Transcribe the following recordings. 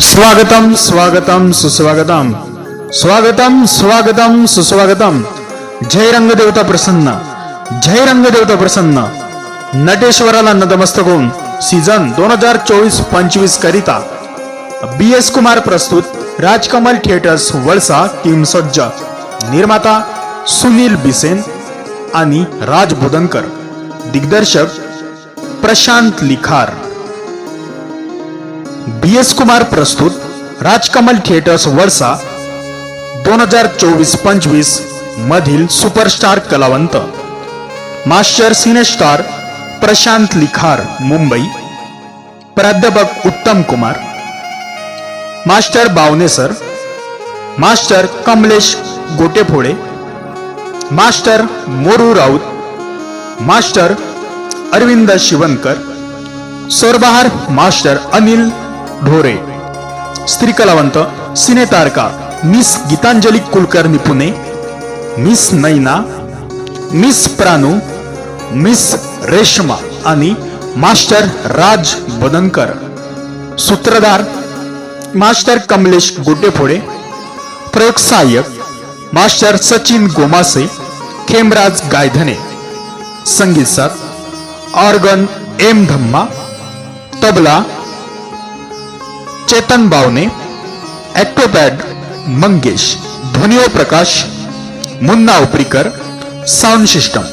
स्वागतम स्वागतम सुस्वागतम. स्वागतम स्वागतम सुस्वागतम. जय रंगदेवता प्रसन्न. जय रंगदेवता प्रसन्न. नटेश्वराला नतमस्तक होऊन सीझन दोन हजार चोवीस पंचवीस करिता. बी एस कुमार प्रस्तुत राजकमल थिएटर्स वळसा टीम सज्ज. निर्माता सुनील बिसेन आणि राज बोधनकर. दिग्दर्शक प्रशांत लिखार. बी एस कुमार प्रस्तुत राजकमल थिएटर्स वर्षा दोन हजार चोवीस पंचवीस मधील सुपरस्टार कलावंत. Master cine star Prashant Likhar Mumbai. प्राध्यापक Uttam Kumar. Master बावनेसर master Kamlesh Gotephode. Master Moru Raut. Master Arvind Shivankar. सरबहार master Anil Dhore. स्त्री कलावंत सिने तारका miss Geetanjali Kulkarni Pune miss Naina miss Pranu miss Reshma आणि मास्टर राज बदनकर. सूत्रधार मास्टर कमलेश गोटेफोडे प्रयोग सहाय्यक master Sachin Gomase Khemraj Gaydhane. संगीत sir organ M Dhamma तबला चेतन बावने ॲक्टोपॅड मंगेश ध्वनिओ प्रकाश मुन्ना उपरीकर साऊंड सिस्टम.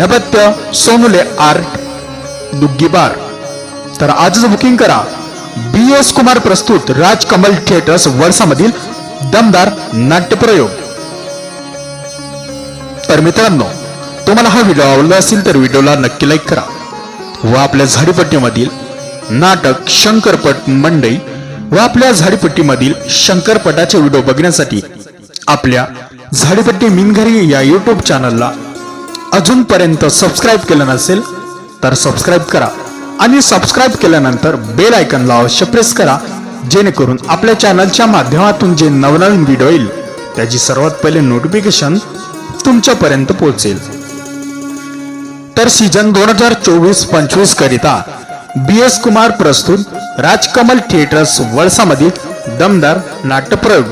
नभत्य सोनुले आर्ट दुग्गीबार तर आजच बुकिंग करा. बी एस कुमार प्रस्तुत राज कमल थिएटर्स वर्षामधील दमदार नाट्यप्रयोग. तर मित्रांनो तुम्हाला हा व्हिडिओ आवडला असेल तर व्हिडिओला नक्की लाईक करा व आपल्या झाडीपट्टीमधील नाटक शंकरपट मंडई व आपल्या झाडीपट्टीमधील शंकरपटाचे व्हिडिओ बघण्यासाठी आपल्या झाडीपट्टी मिनघरी या यूट्यूब चॅनलला अजूनपर्यंत सबस्क्राईब केलं नसेल तर सबस्क्राईब करा आणि सबस्क्राईब केल्यानंतर बेल आयकनला अवश्य प्रेस करा जेणेकरून आपल्या चॅनलच्या माध्यमातून जे नवनवीन व्हिडिओ येईल त्याची सर्वात पहिले नोटिफिकेशन तुमच्यापर्यंत पोहोचेल. तर सीझन दोन हजार चोवीस पंचवीस करिता बी एस कुमार प्रस्तुत राजकमल थिएटर्स वळसामधील दमदार नाट्यप्रयोग.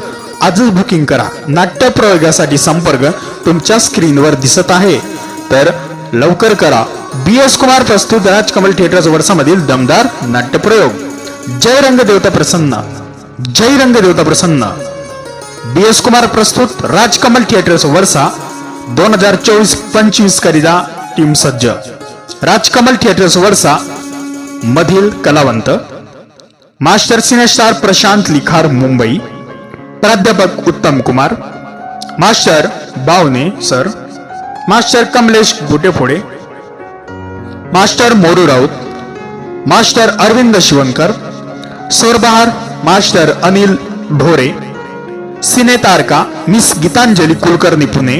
आजच बुकिंग करा. नाट्यप्रयोगासाठी संपर्क तुमच्या स्क्रीनवर दिसत आहे. तर लवकर करा. बी एस कुमार प्रस्तुत राजकमल थिएटर्स वळसामधील दमदार नाट्यप्रयोग. जय रंगदेवता प्रसन्न. जय रंगदेवता प्रसन्न. बी एस कुमार प्रस्तुत राजकमल थिएटर्स वळसा दोन हजार चोवीस पंचवीस करिता टीम सज्ज. राजकमल थिएटर्स वळसा मधील कलावंत master cine star Prashant Likhar Mumbai प्राध्यापक Uttam Kumar master Bawane sir master Kamlesh Gutephode master Moru Raut master Arvind Shivankar सोरबहार master Anil Dhore cine तारका miss Geetanjali Kulkarni Pune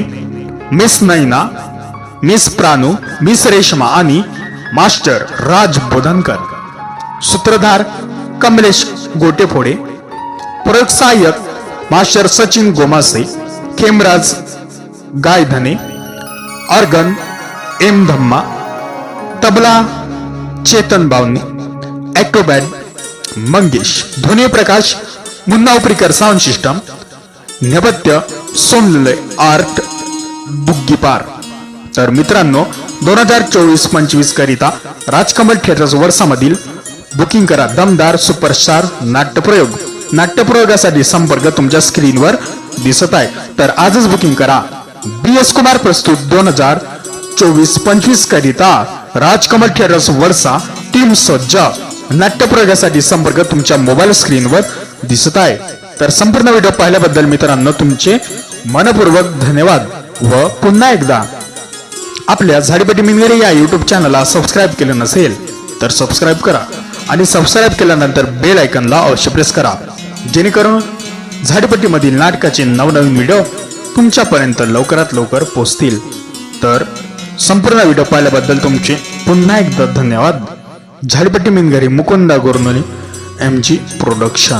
miss Naina miss Pranu miss Reshma आणि master Raj Bodhankar. सूत्रधार कमलेश गोटेफोडे. प्रयोग सहाय्यक master Sachin Gomase. Khemraj Gaydhane. Organ M Dhamma. Tabla Chetan Bawani. Octopad Mangesh. ध्वनी प्रकाश Munna Uparikar sound system. नेपथ्य सोनले art दुग्गीपार तर मित्रांनो दोन हजार चोवीस पंचवीस करिता राजकमल थिएटर्स वर्षामधील बुकिंग करा. दमदार सुपरस्टार नाट्यप्रयोग. नाट्यप्रयोगासाठी संपर्क तुमच्या स्क्रीनवर दिसत आहे. तर आजच बुकिंग करा. बी एस कुमार प्रस्तुत दोन हजार चोवीस पंचवीस करिता राजकमल थिएटर्स वर्षा टीम सज्ज. नाट्यप्रयोगासाठी संपर्क तुमच्या मोबाईल स्क्रीनवर दिसत आहे. तर संपूर्ण व्हिडिओ पाहिल्याबद्दल मित्रांनो तुमचे मनपूर्वक धन्यवाद व पुन्हा एकदा आपल्या झाडीपट्टी मिनगरे या युट्यूब चॅनलला सबस्क्राईब केलं नसेल तर सबस्क्राईब करा आणि सबस्क्राईब केल्यानंतर बेल आयकनला अवश्य प्रेस करा. जेणेकरून झाडीपट्टीमधील नाटकाचे नवनवीन व्हिडिओ तुमच्यापर्यंत लवकरात लवकर पोहोचतील. तर संपूर्ण व्हिडिओ पाहिल्याबद्दल तुमचे पुन्हा एकदा धन्यवाद. Zadipatti Mingari Mukunda Gornoli M G production